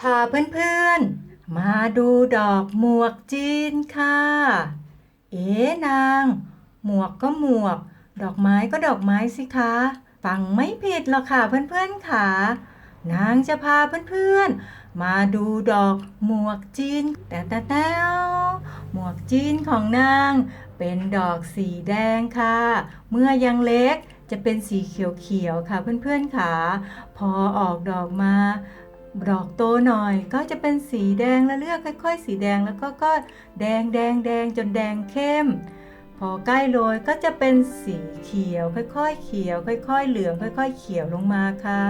พาเพื่อนๆ มาดูดอกหมวกจีนค่ะ เอ๋นาง หมวกก็หมวก ดอกไม้ก็ดอกไม้สิคะฟังไม่ผิดหรอกค่ะเพื่อนๆค่ะนางจะพาเพื่อนๆ มาดูดอกหมวกจีน แต่แต่แต่หมวกจีนของนาง เป็นดอกสีแดงค่ะ เมื่อยังเล็กจะเป็นสีเขียวๆค่ะเพื่อนๆค่ะ พอออกดอกมา ดอกโตหน่อยก็จะเป็นสีแดงแล้วเลือกค่อยๆ สีแดงแล้วก็ก็แดงแดงแดงจนแดงเข้ม พอใกล้โรยก็จะเป็นสีเขียว ค่อยๆ เขียว ค่อย ๆ เหลืองค่อย ๆ เขียวลงมาค่ะ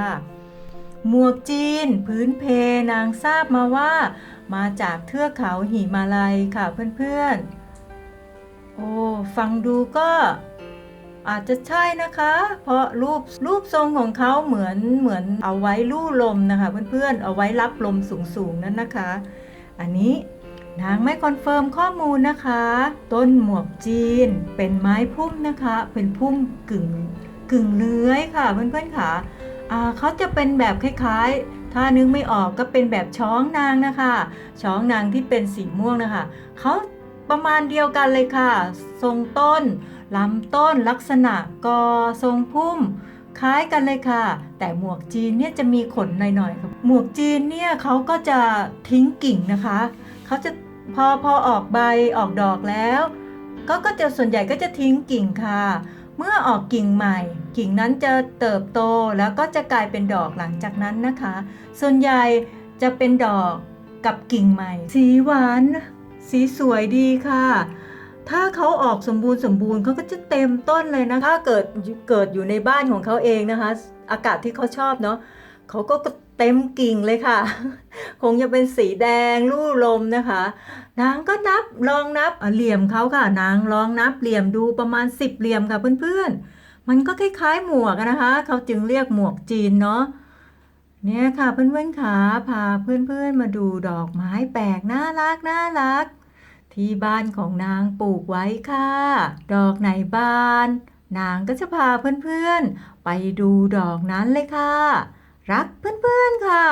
หมวกจีน พื้นเพนางทราบมาว่า มาจากเทือกเขาหิมาลัยค่ะเพื่อนๆ โอ้ฟังดูก็ อาจจะใช่นะคะ เพราะรูปรูปทรงของเขาเหมือนเหมือนเอาไว้ลู่ลมนะคะ เพื่อนๆเอาไว้รับลมสูงๆนั่นนะคะ อันนี้นางไม่คอนเฟิร์มข้อมูลนะคะ ต้นหมวกจีน เป็นไม้พุ่มนะคะ เป็นพุ่มกึ่งกึ่งเลื้อยค่ะเพื่อนๆค่ะเขาจะเป็นแบบคล้ายๆ ถ้านึกไม่ออกก็เป็นแบบช้องนางนะคะ ช้องนางที่เป็นสีม่วงนะคะเขาประมาณเดียวกันเลยค่ะ ทรงต้น ลำต้นลักษณะกอทรงพุ่ม คล้ายกันเลยค่ะ แต่หมวกจีนเนี่ยจะมีขนหน่อยๆครับหมวกจีนเนี่ยเขาก็จะทิ้งกิ่งนะคะเขาจะพอพอออกใบออกดอกแล้ว ก็ก็จะส่วนใหญ่ก็จะทิ้งกิ่งค่ะ เมื่อออกกิ่งใหม่ กิ่งนั้นจะเติบโตแล้วก็จะกลายเป็นดอกหลังจากนั้นนะคะ ส่วนใหญ่จะเป็นดอกกับกิ่งใหม่ สีหวาน สีสวยดีค่ะ ถ้าเขาออกสมบูรณ์สมบูรณ์เขาก็จะเต็มต้นเลยนะ ถ้าเกิดเกิดอยู่ในบ้านของเขาเองนะคะ อากาศที่เขาชอบเนาะเขาก็เต็มกิ่งเลยค่ะ คงจะเป็นสีแดงลู่ลมนะคะ นางก็นับลองนับเหลี่ยมเขาค่ะ นางลองนับเหลี่ยมดูประมาณ 10 เหลี่ยมค่ะเพื่อนๆ มันก็คล้ายๆหมวกนะคะเขาจึงเรียกหมวกจีนเนาะเนี่ยค่ะเพื่อนๆค่ะพาเพื่อนๆมาดูดอกไม้แปลกน่ารักน่ารัก ที่บ้านของนางปลูกไว้ค่ะ ดอกไหนบาน นางก็จะพาเพื่อนๆ ไปดูดอกนั้นเลยค่ะ รักเพื่อนๆค่ะ